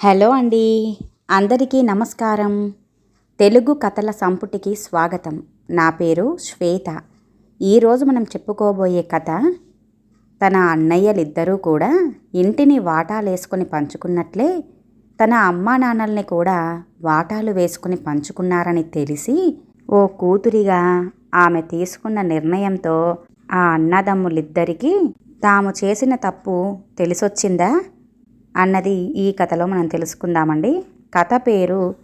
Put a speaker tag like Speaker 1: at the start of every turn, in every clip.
Speaker 1: Hello అండి. అందరికీ నమస్కారం. తెలుగు కథల సంపుటికి స్వాగతం. నా పేరు శ్వేత. ఈరోజు మనం చెప్పుకోబోయే కథ తన అన్నయ్యలిద్దరూ కూడా ఇంటిని వాటాలు వేసుకొని పంచుకున్నట్లే తన అమ్మా నాన్నల్ని కూడా వాటాలు వేసుకుని పంచుకున్నారని తెలిసి ఓ కూతురిగా ఆమె తీసుకున్న నిర్ణయంతో ఆ అన్నదమ్ములిద్దరికీ తాము చేసిన తప్పు తెలిసొచ్చిందా? అన్నది ఈ కథలో మనం తెలుసుకుందామండి. కథ పేరు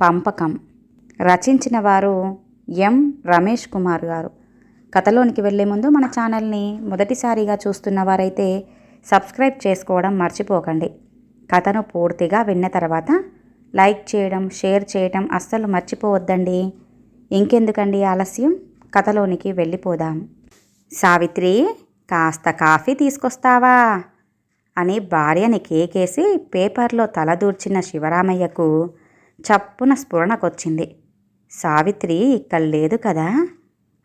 Speaker 1: పంపకం. రచించిన వారు ఎం. రమేష్ కుమార్ గారు. కథలోనికి వెళ్ళే ముందు మన ఛానల్ని మొదటిసారిగా చూస్తున్న వారైతే సబ్స్క్రైబ్ చేసుకోవడం మర్చిపోకండి. కథను పూర్తిగా విన్న తర్వాత లైక్ చేయడం షేర్ చేయడం అస్సలు మర్చిపోవద్దండి. ఇంకెందుకండి ఆలస్యం? కథలోనికి వెళ్ళిపోదాం. సావిత్రి కాస్త కాఫీ తీసుకొస్తావా? అని భార్యని కేకేసి పేపర్లో తలదూర్చిన శివరామయ్యకు చప్పున స్ఫురణకొచ్చింది. సావిత్రి ఇక్కడ లేదు కదా?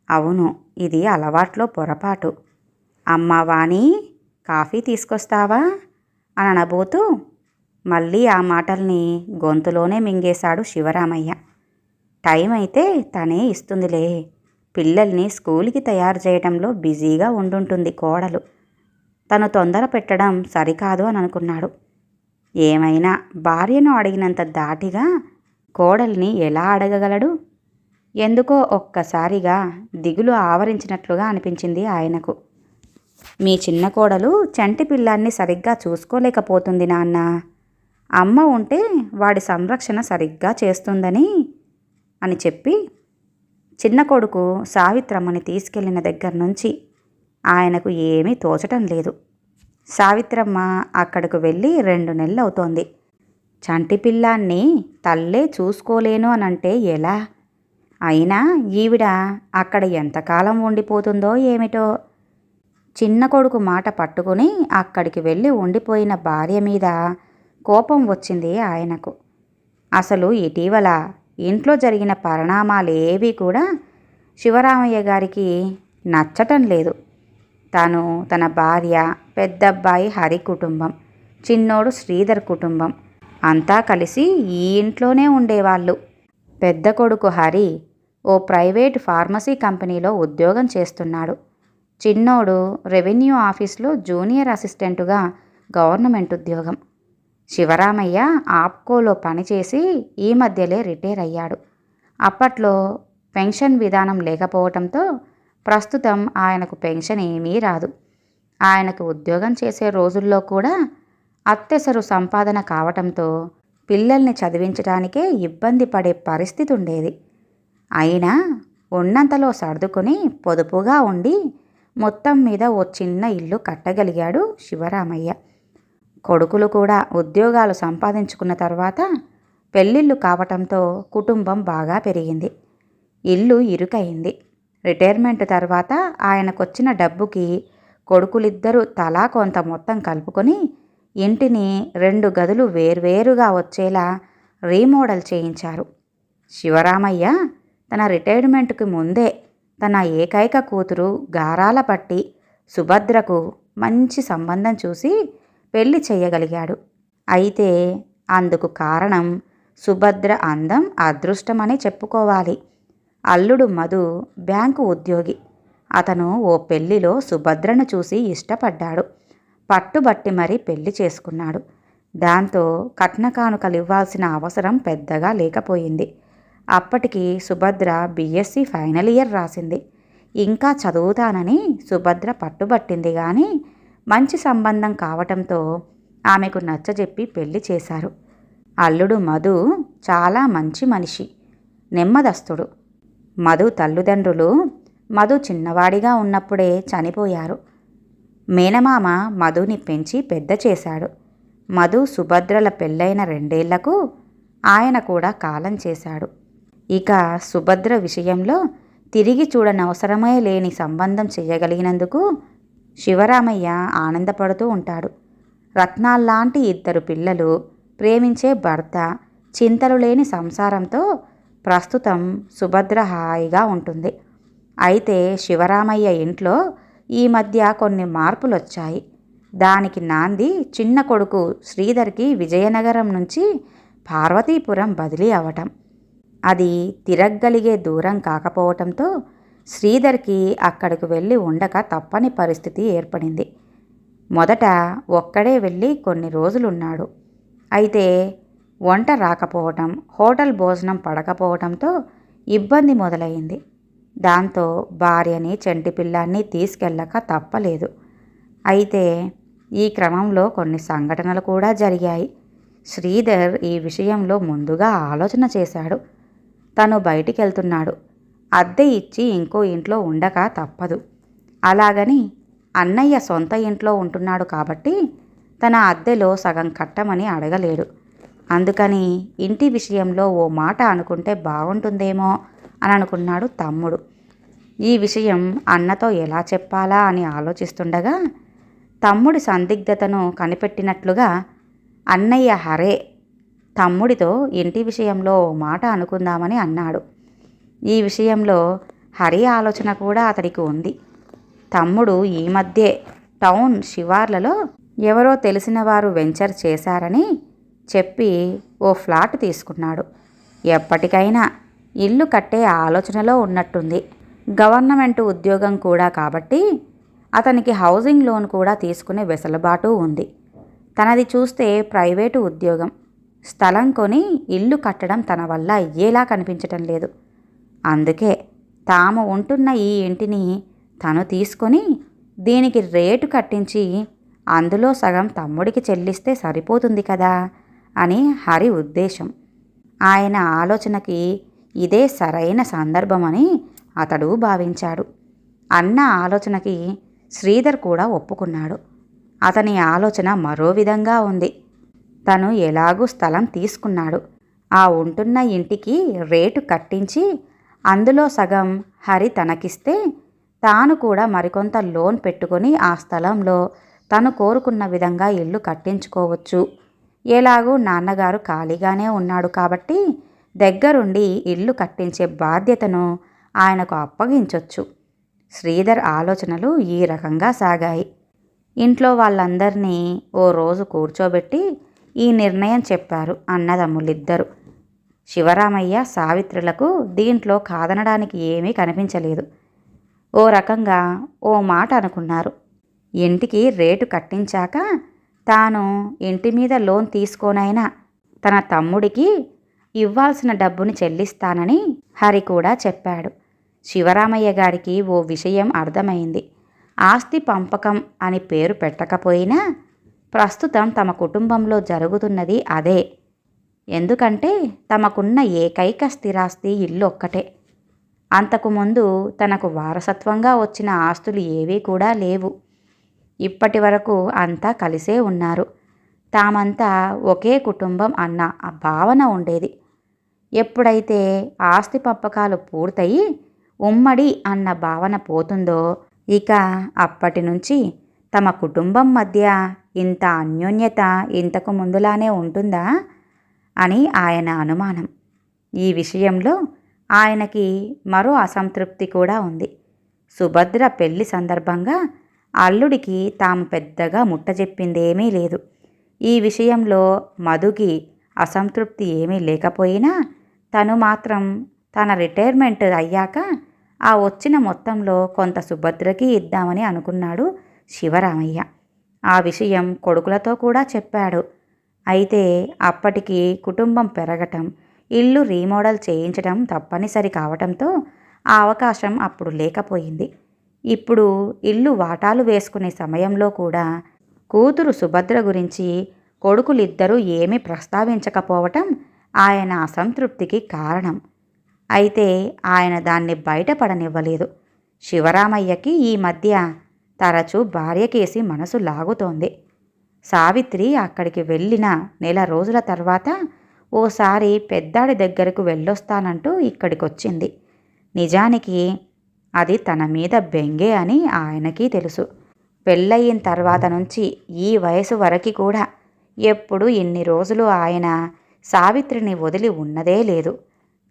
Speaker 1: అవును ఇది అలవాట్లో పొరపాటు. అమ్మా వాణి కాఫీ తీసుకొస్తావా? అని అనబోతూ మళ్ళీ ఆ మాటల్ని గొంతులోనే మింగేశాడు శివరామయ్య. టైం అయితే తనే ఇస్తుందిలే. పిల్లల్ని స్కూల్కి తయారు చేయడంలో బిజీగా ఉండుంటుంది కోడలు. తను తొందర పెట్టడం సరికాదు అని అనుకున్నాడు. ఏమైనా భార్యను అడిగినంత దాటిగా కోడల్ని ఎలా అడగగలడు? ఎందుకో ఒక్కసారిగా దిగులు ఆవరించినట్లుగా అనిపించింది ఆయనకు. మీ చిన్న కోడలు చంటి పిల్లాన్ని సరిగ్గా చూసుకోలేకపోతుంది నాన్న. అమ్మ ఉంటే వాడి సంరక్షణ సరిగ్గా చేస్తుందని అని చెప్పి చిన్న కొడుకు సావిత్రమ్మని తీసుకెళ్ళిన దగ్గర నుంచి ఆయనకు ఏమీ తోచటం లేదు. సావిత్రమ్మ అక్కడకు వెళ్ళి రెండు నెలలు అవుతోంది చంటి పిల్లాన్ని తల్లే చూసుకోలేను అనంటే ఎలా? అయినా ఈవిడ అక్కడ ఎంతకాలం ఉండిపోతుందో ఏమిటో? చిన్న కొడుకు మాట పట్టుకుని అక్కడికి వెళ్ళి ఉండిపోయిన భార్య మీద కోపం వచ్చింది ఆయనకు. అసలు ఇటీవల ఇంట్లో జరిగిన పరిణామాలేవీ కూడా శివరామయ్య గారికి నచ్చటం లేదు. తను తన భార్య పెద్దబ్బాయి హరి కుటుంబం చిన్నోడు శ్రీధర్ కుటుంబం. అంతా కలిసి ఈ ఇంట్లోనే ఉండేవాళ్ళు. పెద్ద కొడుకు హరి ఓ ప్రైవేట్ ఫార్మసీ కంపెనీలో ఉద్యోగం చేస్తున్నాడు. చిన్నోడు రెవెన్యూ ఆఫీస్లో జూనియర్ అసిస్టెంటుగా గవర్నమెంట్ ఉద్యోగం. శివరామయ్య ఆప్కోలో పనిచేసి ఈ మధ్యలే రిటైర్ అయ్యాడు. అప్పట్లో పెన్షన్ విధానం లేకపోవడంతో ప్రస్తుతం ఆయనకు పెన్షన్ ఏమీ రాదు. ఆయనకు ఉద్యోగం చేసే రోజుల్లో కూడా అత్తెసరు సంపాదన కావటంతో పిల్లల్ని చదివించడానికే ఇబ్బంది పడే పరిస్థితి ఉండేది. అయినా ఉన్నంతలో సర్దుకొని పొదుపుగా ఉండి మొత్తం మీద ఓ చిన్న ఇల్లు కట్టగలిగాడు శివరామయ్య. కొడుకులు కూడా ఉద్యోగాలు సంపాదించుకున్న తర్వాత పెళ్ళిళ్ళు కావటంతో కుటుంబం బాగా పెరిగింది. ఇల్లు ఇరుకయింది రిటైర్మెంట్ తర్వాత ఆయనకొచ్చిన డబ్బుకి కొడుకులిద్దరూ తలా కొంత మొత్తం కలుపుకొని ఇంటిని రెండు గదులు వేర్వేరుగా వచ్చేలా రీమోడల్ చేయించారు. శివరామయ్య తన రిటైర్మెంట్కి ముందే తన ఏకైక కూతురు గారాల పట్టి సుభద్రకు మంచి సంబంధం చూసి పెళ్ళి చేయగలిగాడు. అయితే అందుకు కారణం సుభద్ర అందం అదృష్టమని చెప్పుకోవాలి. అల్లుడు మధు బ్యాంకు ఉద్యోగి. అతను ఓ పెళ్ళిలో సుభద్రను చూసి ఇష్టపడ్డాడు. పట్టుబట్టి మరీ పెళ్ళి చేసుకున్నాడు. దాంతో కట్న కానుకలు ఇవ్వాల్సిన అవసరం పెద్దగా లేకపోయింది. అప్పటికి సుభద్ర బీఎస్సీ ఫైనల్ ఇయర్ రాసింది. ఇంకా చదువుతానని సుభద్ర పట్టుబట్టింది కానీ మంచి సంబంధం కావటంతో ఆమెకు నచ్చజెప్పి పెళ్ళి చేశారు. అల్లుడు మధు చాలా మంచి మనిషి నెమ్మదస్తుడు. మధు తల్లిదండ్రులు మధు చిన్నవాడిగా ఉన్నప్పుడే చనిపోయారు. మేనమామ మధుని పెంచి పెద్ద చేశాడు. మధు సుభద్రల పెళ్ళైన రెండేళ్ళకు ఆయన కూడా కాలం చేశాడు. ఇక సుభద్ర విషయంలో తిరిగి చూడనవసరమే లేని సంబంధం చేయగలిగినందుకు శివరామయ్య ఆనందపడుతూ ఉంటాడు. రత్నాల్లాంటి ఇద్దరు పిల్లలు ప్రేమించే భర్త చింతలు లేని సంసారంతో ప్రస్తుతం సుభద్ర హాయిగా ఉంటుంది. అయితే శివరామయ్య ఇంట్లో ఈ మధ్య కొన్ని మార్పులు వచ్చాయి దానికి నాంది చిన్న కొడుకు శ్రీధర్కి విజయనగరం నుంచి పార్వతీపురం బదిలీ అవటం. అది తిరగ్గలిగే దూరం కాకపోవటంతో శ్రీధర్కి అక్కడికి వెళ్ళి ఉండక తప్పని పరిస్థితి ఏర్పడింది. మొదట ఒక్కడే వెళ్ళి కొన్ని రోజులున్నాడు. అయితే వంట రాకపోవటం హోటల్ భోజనం పడకపోవటంతో ఇబ్బంది మొదలైంది. దాంతో భార్యని చెంటి పిల్లాన్ని తీసుకెళ్ళక తప్పలేదు. అయితే ఈ క్రమంలో కొన్ని సంఘటనలు కూడా జరిగాయి. శ్రీధర్ ఈ విషయంలో ముందుగా ఆలోచన చేశాడు. తను బయటికి వెళ్తున్నాడు అద్దె ఇచ్చి ఇంకో ఇంట్లో ఉండక తప్పదు. అలాగని అన్నయ్య సొంత ఇంట్లో ఉంటున్నాడు కాబట్టి తన అద్దెలో సగం కట్టమని అడగలేడు. అందుకని ఇంటి విషయంలో ఓ మాట అనుకుంటే బాగుంటుందేమో అని అనుకున్నాడు తమ్ముడు. ఈ విషయం అన్నతో ఎలా చెప్పాలా అని ఆలోచిస్తుండగా తమ్ముడి సందిగ్ధతను కనిపెట్టినట్లుగా అన్నయ్య హరే తమ్ముడితో ఇంటి విషయంలో ఓ మాట అనుకుందామని అన్నాడు. ఈ విషయంలో హరి ఆలోచన కూడా అతడికి ఉంది. తమ్ముడు ఈ మధ్యే టౌన్ శివార్లలో ఎవరో తెలిసిన వారు వెంచర్ చేశారని చెప్పి ఓ ఫ్లాట్ తీసుకున్నాడు. ఎప్పటికైనా ఇల్లు కట్టే ఆలోచనలో ఉన్నట్టుంది. గవర్నమెంట్ ఉద్యోగం కూడా కాబట్టి అతనికి హౌసింగ్ లోన్ కూడా తీసుకునే వెసులుబాటు ఉంది. తనది చూస్తే ప్రైవేటు ఉద్యోగం. స్థలం కొని ఇల్లు కట్టడం తన వల్ల అయ్యేలా కనిపించటం లేదు. అందుకే తాము ఉంటున్న ఈ ఇంటిని తను తీసుకొని దీనికి రేటు కట్టించి అందులో సగం తమ్ముడికి చెల్లిస్తే సరిపోతుంది కదా? అని హరి ఉద్దేశం. ఆయన ఆలోచనకి ఇదే సరైన సందర్భమని అతడు భావించాడు. అన్న ఆలోచనకి శ్రీధర్ కూడా ఒప్పుకున్నాడు. అతని ఆలోచన మరో విధంగా ఉంది. తను ఎలాగూ స్థలం తీసుకున్నాడు. ఆ ఉంటున్న ఇంటికి రేటు కట్టించి అందులో సగం హరి తనకిస్తే తాను కూడా మరికొంత లోన్ పెట్టుకొని ఆ స్థలంలో తను కోరుకున్న విధంగా ఇల్లు కట్టించుకోవచ్చు. ఎలాగూ నాన్నగారు ఖాళీగానే ఉన్నాడు కాబట్టి దగ్గరుండి ఇల్లు కట్టించే బాధ్యతను ఆయనకు అప్పగించొచ్చు. శ్రీధర్ ఆలోచనలు ఈ రకంగా సాగాయి. ఇంట్లో వాళ్ళందరినీ ఓ రోజు కూర్చోబెట్టి ఈ నిర్ణయం చెప్పారు అన్నదమ్ములిద్దరు. శివరామయ్య సావిత్రులకు దీంట్లో కాదనడానికి ఏమీ కనిపించలేదు. ఓ రకంగా ఓ మాట అనుకున్నారు. ఇంటికి రేటు కట్టించాక తాను ఇంటి మీద లోన్ తీసుకోనైనా తన తమ్ముడికి ఇవ్వాల్సిన డబ్బుని చెల్లిస్తానని హరి కూడా చెప్పాడు. శివరామయ్య గారికి ఓ విషయం అర్థమైంది. ఆస్తి పంపకం అని పేరు పెట్టకపోయినా ప్రస్తుతం తమ కుటుంబంలో జరుగుతున్నది అదే. ఎందుకంటే తమకున్న ఏకైక స్థిరాస్తి ఇల్లు ఒక్కటే. అంతకుముందు తనకు వారసత్వంగా వచ్చిన ఆస్తులు ఏవీ కూడా లేవు. ఇప్పటి వరకు అంతా కలిసే ఉన్నారు. తామంతా ఒకే కుటుంబం అన్న ఆ భావన ఉండేది. ఎప్పుడైతే ఆస్తి పంపకాలు పూర్తయి ఉమ్మడి అన్న భావన పోతుందో ఇక అప్పటి నుంచి తమ కుటుంబం మధ్య ఇంత అన్యోన్యత ఇంతకు ముందులానే ఉంటుందా అని ఆయన అనుమానం. ఈ విషయంలో ఆయనకి మరో అసంతృప్తి కూడా ఉంది. సుభద్ర పెళ్ళి సందర్భంగా అల్లుడికి తాము పెద్దగా ముట్ట చెప్పిందేమీ లేదు. ఈ విషయంలో మధుకి అసంతృప్తి ఏమీ లేకపోయినా తను మాత్రం తన రిటైర్మెంట్ అయ్యాక ఆ వచ్చిన మొత్తంలో కొంత సుభద్రకి ఇద్దామని అనుకున్నాడు శివరామయ్య. ఆ విషయం కొడుకులతో కూడా చెప్పాడు. అయితే అప్పటికి కుటుంబం పెరగటం ఇల్లు రీమోడల్ చేయించడం తప్పనిసరి కావటంతో ఆ అవకాశం అప్పుడు లేకపోయింది. ఇప్పుడు ఇల్లు వాటాలు వేసుకునే సమయంలో కూడా కూతురు సుభద్ర గురించి కొడుకులిద్దరూ ఏమీ ప్రస్తావించకపోవటం ఆయన అసంతృప్తికి కారణం. అయితే ఆయన దాన్ని బయటపడనివ్వలేదు. శివరామయ్యకి ఈ మధ్య తరచూ భార్యకేసి మనసు లాగుతోంది. సావిత్రి అక్కడికి వెళ్ళిన నెల రోజుల తర్వాత ఓసారి పెద్దాడి దగ్గరకు వెళ్ళొస్తానంటూ ఇక్కడికొచ్చింది. నిజానికి అది తన మీద బెంగే అని ఆయనకి తెలుసు. పెళ్ళయిన తర్వాత నుంచి ఈ వయసు వరకు కూడా ఎప్పుడు ఇన్ని రోజులు ఆయన సావిత్రిని వదిలి ఉన్నదే లేదు.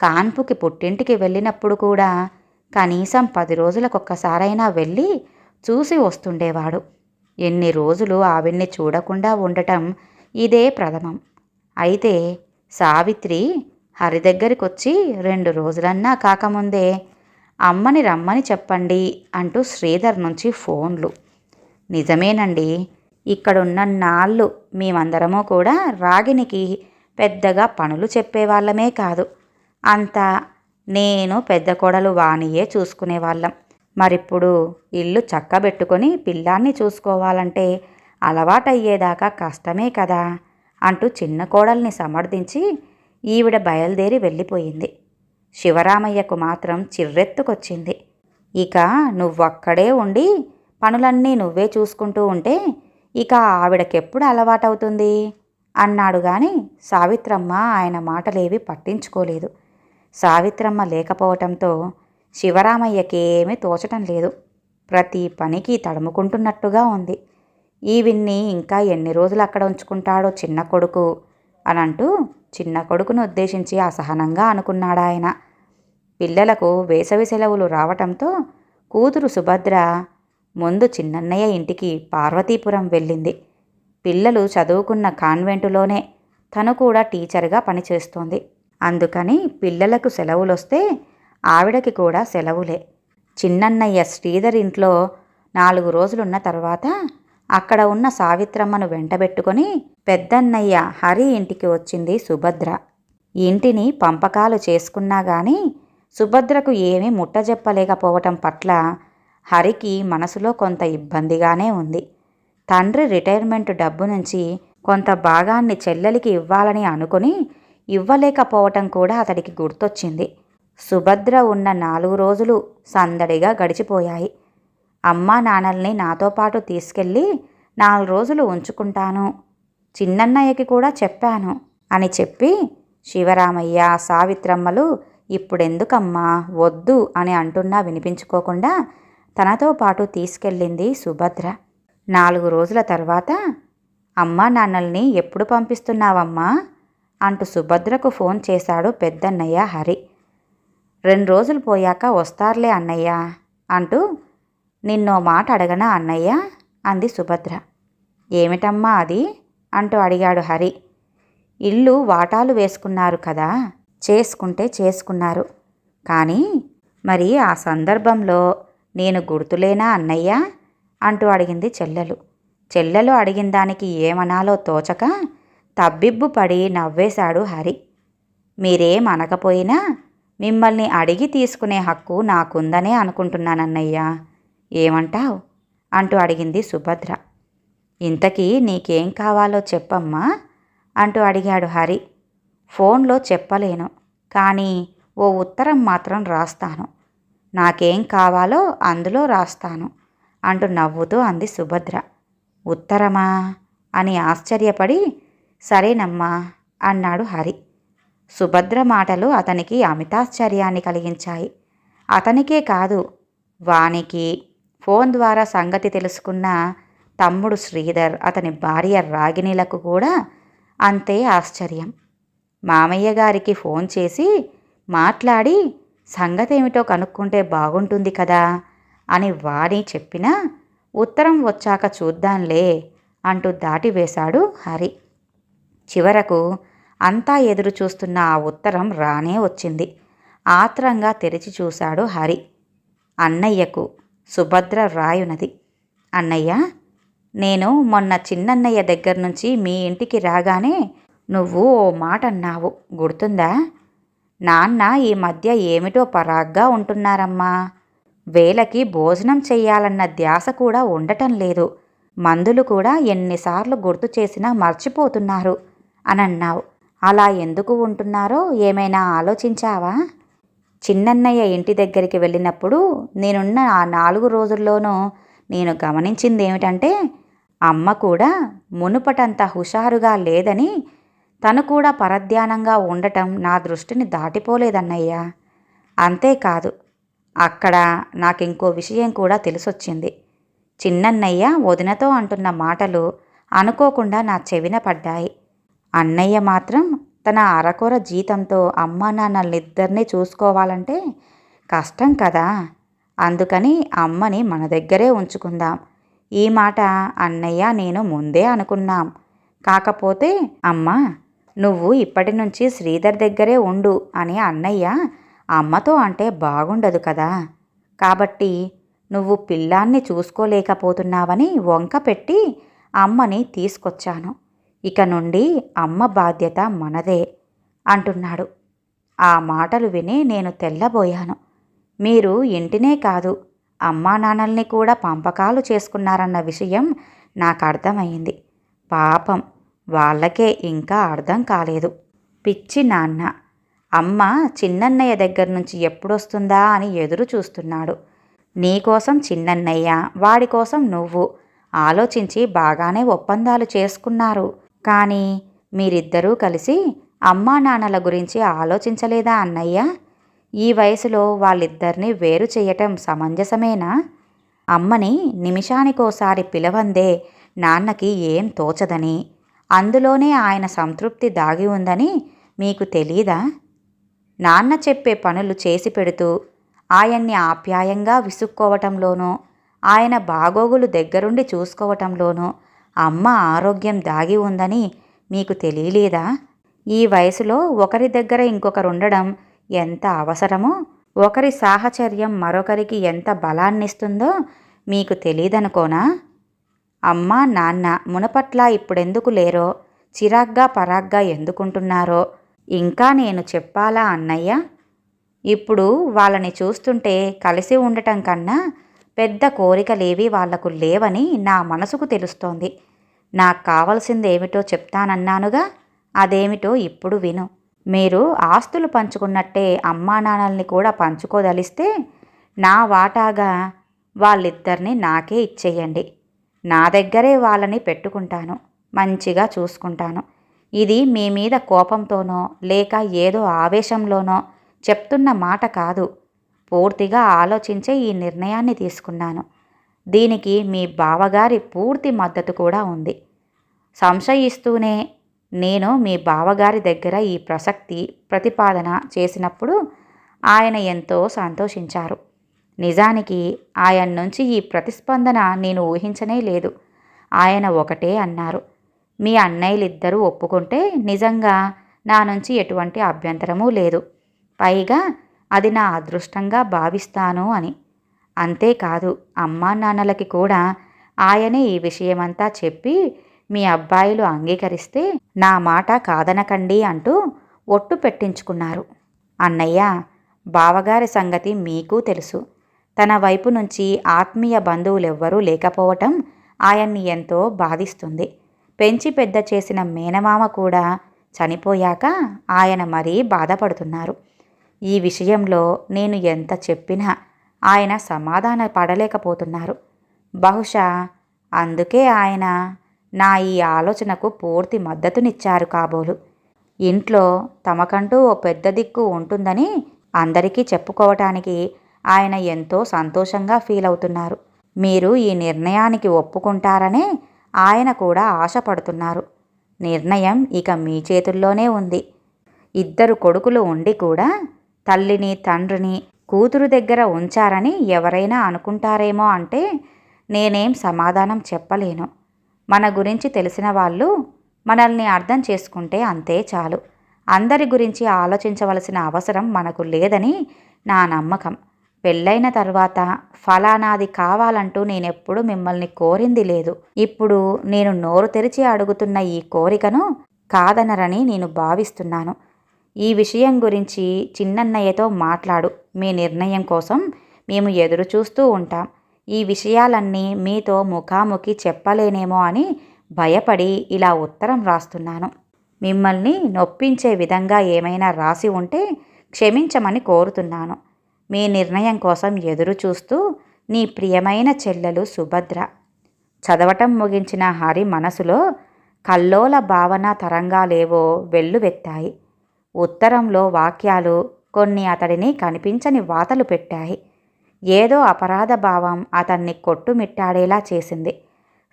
Speaker 1: కాన్పుకి పుట్టింటికి వెళ్ళినప్పుడు కూడా కనీసం పది రోజులకొక్కసారైనా వెళ్ళి చూసి వస్తుండేవాడు. ఎన్ని రోజులు ఆవిడ్ని చూడకుండా ఉండటం ఇదే ప్రథమం. అయితే సావిత్రి హరి దగ్గరికొచ్చి రెండు రోజులన్నా కాకముందే అమ్మని రమ్మని చెప్పండి అంటూ శ్రీధర్ నుంచి ఫోన్లు. నిజమేనండి ఇక్కడున్న నాళ్ళు మేమందరము కూడా రాగినికి పెద్దగా పనులు చెప్పేవాళ్ళమే కాదు. అంతా నేను పెద్ద కోడలు వాణియే చూసుకునేవాళ్ళం. మరిప్పుడు ఇల్లు చక్కబెట్టుకొని పిల్లాన్ని చూసుకోవాలంటే అలవాటయ్యేదాకా కష్టమే కదా అంటూ చిన్న కోడల్ని సమర్థించి ఈవిడ బయలుదేరి వెళ్ళిపోయింది. శివరామయ్యకు మాత్రం చిర్రెత్తుకొచ్చింది. ఇక నువ్వక్కడే ఉండి పనులన్నీ నువ్వే చూసుకుంటూ ఉంటే ఇక ఆవిడకెప్పుడు అలవాటవుతుంది? అన్నాడు గాని సావిత్రమ్మ ఆయన మాటలేవి పట్టించుకోలేదు. సావిత్రమ్మ లేకపోవటంతో శివరామయ్యకేమీ తోచటం లేదు. ప్రతి పనికి తడుముకుంటున్నట్టుగా ఉంది. ఈవిన్ని ఇంకా ఎన్ని రోజులు అక్కడ ఉంచుకుంటాడో చిన్న కొడుకు అనంటూ చిన్న కొడుకును ఉద్దేశించి అసహనంగా అనుకున్నాడాయన. పిల్లలకు వేసవి సెలవులు రావటంతో కూతురు సుభద్ర ముందు చిన్నన్నయ్య ఇంటికి పార్వతీపురం వెళ్ళింది. పిల్లలు చదువుకున్న కాన్వెంటులోనే తను కూడా టీచర్గా పనిచేస్తోంది. అందుకని పిల్లలకు సెలవులొస్తే ఆవిడకి కూడా సెలవులే. చిన్నన్నయ్య శ్రీధర్ ఇంట్లో నాలుగు రోజులున్న తర్వాత అక్కడ ఉన్న సావిత్రమ్మను వెంటబెట్టుకొని పెద్దన్నయ్య హరి ఇంటికి వచ్చింది సుభద్ర. ఇంటిని పంపకాలు చేసుకున్నా కానీ సుభద్రకు ఏమీ ముట్టజెప్పలేకపోవటం పట్ల హరికి మనసులో కొంత ఇబ్బందిగానే ఉంది. తండ్రి రిటైర్మెంట్ డబ్బు నుంచి కొంత భాగాన్ని చెల్లెలికి ఇవ్వాలని అనుకుని ఇవ్వలేకపోవటం కూడా అతడికి గుర్తొచ్చింది. సుభద్ర ఉన్న నాలుగు రోజులు సందడిగా గడిచిపోయాయి. అమ్మా నాన్నల్ని నాతో పాటు తీసుకెళ్ళి నాలుగు రోజులు ఉంచుకుంటాను చిన్నన్నయ్యకి కూడా చెప్పాను అని చెప్పి శివరామయ్య సావిత్రమ్మలు ఇప్పుడెందుకమ్మా? వద్దు అని అంటున్నా వినిపించుకోకుండా తనతో పాటు తీసుకెళ్ళింది సుభద్ర. నాలుగు రోజుల తర్వాత అమ్మా నాన్నల్ని ఎప్పుడు పంపిస్తున్నావమ్మా? అంటూ సుభద్రకు ఫోన్ చేశాడు పెద్దన్నయ్య హరి. రెండు రోజులు పోయాక వస్తారులే అన్నయ్య అంటూ నిన్నో మాట అడగనా అన్నయ్య? అంది సుభద్ర. ఏమిటమ్మా అది? అంటూ అడిగాడు హరి. ఇల్లు వాటాలు వేసుకున్నారు కదా చేసుకుంటే చేసుకున్నారు. కానీ మరి ఆ సందర్భంలో నేను గుర్తులేనా అన్నయ్య? అంటూ అడిగింది చెల్లెలు. చెల్లెలు అడిగిన దానికి ఏమనాలో తోచక తబ్బిబ్బు పడి నవ్వేశాడు హరి. మీరేం అనకపోయినా మిమ్మల్ని అడిగి తీసుకునే హక్కు నాకుందనే అనుకుంటున్నానన్నయ్యా. ఏమంటావ్? అంటూ అడిగింది సుభద్ర. ఇంతకీ నీకేం కావాలో చెప్పమ్మా? అంటూ అడిగాడు హరి. ఫోన్లో చెప్పలేను. కానీ ఓ ఉత్తరం మాత్రం రాస్తాను. నాకేం కావాలో అందులో రాస్తాను అంటూ నవ్వుతూ అంది సుభద్ర. ఉత్తరమా? అని ఆశ్చర్యపడి సరేనమ్మా అన్నాడు హరి. సుభద్ర మాటలు అతనికి అమితాశ్చర్యాన్ని కలిగించాయి. అతనికే కాదు వానికి ఫోన్ ద్వారా సంగతి తెలుసుకున్న తమ్ముడు శ్రీధర్ అతని భార్య రాగిణిలకు కూడా అంతే ఆశ్చర్యం. మామయ్య గారికి ఫోన్ చేసి మాట్లాడి సంగతేమిటో కనుక్కుంటే బాగుంటుంది కదా అని వాణి చెప్పినా ఉత్తరం వచ్చాక చూద్దాంలే అంటూ దాటివేశాడు హరి. చివరకు అంతా ఎదురు చూస్తున్న ఆ ఉత్తరం రానే వచ్చింది. ఆత్రంగా తెరిచి చూశాడు హరి. అన్నయ్యకు సుభద్ర రాయునది. అన్నయ్య నేను మొన్న చిన్నన్నయ్య దగ్గర నుంచి మీ ఇంటికి రాగానే నువ్వు ఓ మాట అన్నావు. గుర్తుందా? నాన్న ఈ మధ్య ఏమిటో పరాగ్గా ఉంటున్నారమ్మా. వేలకి భోజనం చెయ్యాలన్న ధ్యాస కూడా ఉండటం లేదు. మందులు కూడా ఎన్నిసార్లు గుర్తు చేసినా మర్చిపోతున్నారు అని అన్నావు అలా ఎందుకు ఉంటున్నారో ఏమైనా ఆలోచించావా? చిన్నన్నయ్య ఇంటి దగ్గరికి వెళ్ళినప్పుడు నేనున్న ఆ నాలుగు రోజుల్లోనూ నేను గమనించింది ఏమిటంటే అమ్మ కూడా మునుపటంత హుషారుగా లేదని తను కూడా పరధ్యానంగా ఉండటం నా దృష్టిని దాటిపోలేదన్నయ్యా. అంతేకాదు అక్కడ నాకింకో విషయం కూడా తెలిసొచ్చింది. చిన్నన్నయ్య వదినతో అంటున్న మాటలు అనుకోకుండా నా చెవిన పడ్డాయి. అన్నయ్య మాత్రం తన అరకొర జీతంతో అమ్మా నాన్నలిద్దరినీ చూసుకోవాలంటే కష్టం కదా. అందుకని అమ్మని మన దగ్గరే ఉంచుకుందాం. ఈ మాట అన్నయ్య నేను ముందే అనుకున్నాం. కాకపోతే అమ్మ నువ్వు ఇప్పటి నుంచి శ్రీధర్ దగ్గరే ఉండు అని అన్నయ్య అమ్మతో అంటే బాగుండదు కదా. కాబట్టి నువ్వు పిల్లాన్ని చూసుకోలేకపోతున్నావని వంక పెట్టి అమ్మని తీసుకొచ్చాను. ఇక నుండి అమ్మ బాధ్యత మనదే అంటున్నాడు. ఆ మాటలు విని నేను తెల్లబోయాను. మీరు ఇంటినే కాదు అమ్మా నాన్నల్ని కూడా పంపకాలు చేసుకున్నారన్న విషయం నాకు అర్థమైంది పాపం వాళ్ళకే ఇంకా అర్థం కాలేదు. పిచ్చి నాన్న అమ్మ చిన్నన్నయ్య దగ్గర నుంచి ఎప్పుడొస్తుందా అని ఎదురు చూస్తున్నాడు. నీకోసం చిన్నన్నయ్య వాడి కోసం నువ్వు ఆలోచించి బాగానే ఒప్పందాలు చేసుకున్నారు. కానీ మీరిద్దరూ కలిసి అమ్మా నాన్నల గురించి ఆలోచించలేదా అన్నయ్య? ఈ వయసులో వాళ్ళిద్దరినీ వేరు చేయటం సమంజసమేనా? అమ్మని నిమిషానికోసారి పిలవందే నాన్నకి ఏం తోచదని అందులోనే ఆయన సంతృప్తి దాగి ఉందని మీకు తెలీదా? నాన్న చెప్పే పనులు చేసి పెడుతూ ఆయన్ని ఆప్యాయంగా విసుక్కోవటంలోనూ ఆయన బాగోగులు దగ్గరుండి చూసుకోవటంలోనూ అమ్మ ఆరోగ్యం దాగి ఉందని మీకు తెలియలేదా? ఈ వయసులో ఒకరి దగ్గర ఇంకొకరు ఉండడం ఎంత అవసరమో ఒకరి సాహచర్యం మరొకరికి ఎంత బలాన్నిస్తుందో మీకు తెలియదనుకోనా అమ్మా నాన్న మునపట్లా ఇప్పుడెందుకు లేరో? చిరాగ్గా పరాగ్గా ఎందుకుంటున్నారో? ఇంకా నేను చెప్పాలా అన్నయ్య? ఇప్పుడు వాళ్ళని చూస్తుంటే కలిసి ఉండటం కన్నా పెద్ద కోరికలేవి వాళ్ళకు లేవని నా మనసుకు తెలుస్తోంది. నాకు కావలసిందేమిటో చెప్తానన్నానుగా అదేమిటో ఇప్పుడు విను. మీరు ఆస్తులు పంచుకున్నట్టే అమ్మా నాన్నల్ని కూడా పంచుకోదలిస్తే నా వాటాగా వాళ్ళిద్దరిని నాకే ఇచ్చేయండి. నా దగ్గరే వాళ్ళని పెట్టుకుంటాను మంచిగా చూసుకుంటాను. ఇది మీ మీద కోపంతోనో లేక ఏదో ఆవేశంలోనో చెప్తున్న మాట కాదు. పూర్తిగా ఆలోచించే ఈ నిర్ణయాన్ని తీసుకున్నాను. దీనికి మీ బావగారి పూర్తి మద్దతు కూడా ఉంది. సంశయిస్తూనే నేను మీ బావగారి దగ్గర ఈ ప్రసక్తి ప్రతిపాదన చేసినప్పుడు ఆయన ఎంతో సంతోషించారు. నిజానికి ఆయన నుంచి ఈ ప్రతిస్పందన నేను ఊహించనే లేదు. ఆయన ఒకటే అన్నారు. మీ అన్నయ్యలిద్దరూ ఒప్పుకుంటే నిజంగా నా నుంచి ఎటువంటి అభ్యంతరమూ లేదు. పైగా అది నా అదృష్టంగా భావిస్తాను అని. అంతేకాదు అమ్మా నాన్నలకి కూడా ఆయనే ఈ విషయమంతా చెప్పి మీ అబ్బాయిలు అంగీకరిస్తే నా మాట కాదనకండి అంటూ ఒట్టు పెట్టించుకున్నారు. అన్నయ్య బావగారి సంగతి మీకు తెలుసు. తన వైపు నుంచి ఆత్మీయ బంధువులెవ్వరూ లేకపోవటం ఆయన్ని ఎంతో బాధిస్తుంది. పెంచి పెద్ద చేసిన మేనమామ కూడా చనిపోయాక ఆయన మరీ బాధపడుతున్నారు. ఈ విషయంలో నేను ఎంత చెప్పినా ఆయన సమాధాన పడలేకపోతున్నారు. బహుశా అందుకే ఆయన నా ఈ ఆలోచనకు పూర్తి మద్దతునిచ్చారు కాబోలు. ఇంట్లో తమకంటూ ఓ పెద్ద దిక్కు ఉంటుందని అందరికీ చెప్పుకోవటానికి ఆయన ఎంతో సంతోషంగా ఫీల్ అవుతున్నారు. మీరు ఈ నిర్ణయానికి ఒప్పుకుంటారనే ఆయన కూడా ఆశపడుతున్నారు. నిర్ణయం ఇక మీ చేతుల్లోనే ఉంది. ఇద్దరు కొడుకులు ఉండి కూడా తల్లిని తండ్రిని కూతురు దగ్గర ఉంచారని ఎవరైనా అనుకుంటారేమో అంటే నేనేం సమాధానం చెప్పలేను. మన గురించి తెలిసిన వాళ్ళు మనల్ని అర్థం చేసుకుంటే అంతే చాలు. అందరి గురించి ఆలోచించవలసిన అవసరం మనకు లేదని నా నమ్మకం. పెళ్ళైన తర్వాత ఫలానాది కావాలంటూ నేనెప్పుడు మిమ్మల్ని కోరింది లేదు. ఇప్పుడు నేను నోరు తెరిచి అడుగుతున్న ఈ కోరికను కాదనరని నేను భావిస్తున్నాను. ఈ విషయం గురించి చిన్నన్నయ్యతో మాట్లాడు. మీ నిర్ణయం కోసం మేము ఎదురు చూస్తూ ఉంటాం. ఈ విషయాలన్నీ మీతో ముఖాముఖి చెప్పలేనేమో అని భయపడి ఇలా ఉత్తరం రాస్తున్నాను. మిమ్మల్ని నొప్పించే విధంగా ఏమైనా రాసి ఉంటే క్షమించమని కోరుతున్నాను. మీ నిర్ణయం కోసం ఎదురు చూస్తూ నీ ప్రియమైన చెల్లెలు సుభద్ర. చదవటం ముగించిన హరి మనసులో కల్లోల భావన తరంగాలేవో వెల్లువెత్తాయి. ఉత్తరంలో వాక్యాలు కొన్ని అతడిని కనిపించని వాతలు పెట్టాయి. ఏదో అపరాధ భావం అతన్ని కొట్టుమిట్టాడేలా చేసింది.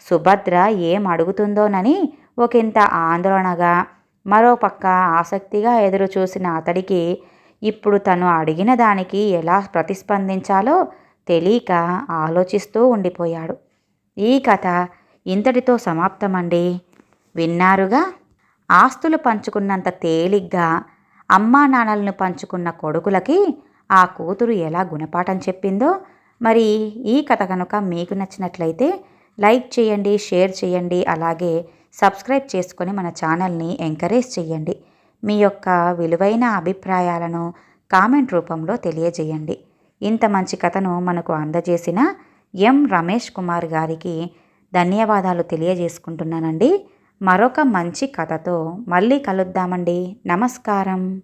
Speaker 1: సుభద్ర ఏం అడుగుతుందోనని ఒకంత ఆందోళనగా మరోపక్క ఆసక్తిగా ఎదురుచూసిన అతడికి ఇప్పుడు తను అడిగిన దానికి ఎలా ప్రతిస్పందించాలో తెలియక ఆలోచిస్తూ ఉండిపోయాడు. ఈ కథ ఇంతటితో సమాప్తమండి. విన్నారుగా? ఆస్తులు పంచుకున్నంత తేలిగ్గా అమ్మా నాన్నలను పంచుకున్న కొడుకులకి ఆ కూతురు ఎలా గుణపాఠం చెప్పిందో మరి ఈ కథ కనుక మీకు నచ్చినట్లయితే లైక్ చేయండి షేర్ చేయండి అలాగే సబ్స్క్రైబ్ చేసుకొని మన ఛానల్ని ఎంకరేజ్ చేయండి. మీ యొక్క విలువైన అభిప్రాయాలను కామెంట్ రూపంలో తెలియజేయండి. ఇంత మంచి కథను మనకు అందజేసిన ఎం రమేష్ కుమార్ గారికి ధన్యవాదాలు తెలియజేసుకుంటున్నానండి. మరొక మంచి కథతో మళ్ళీ కలుద్దామండి. నమస్కారం.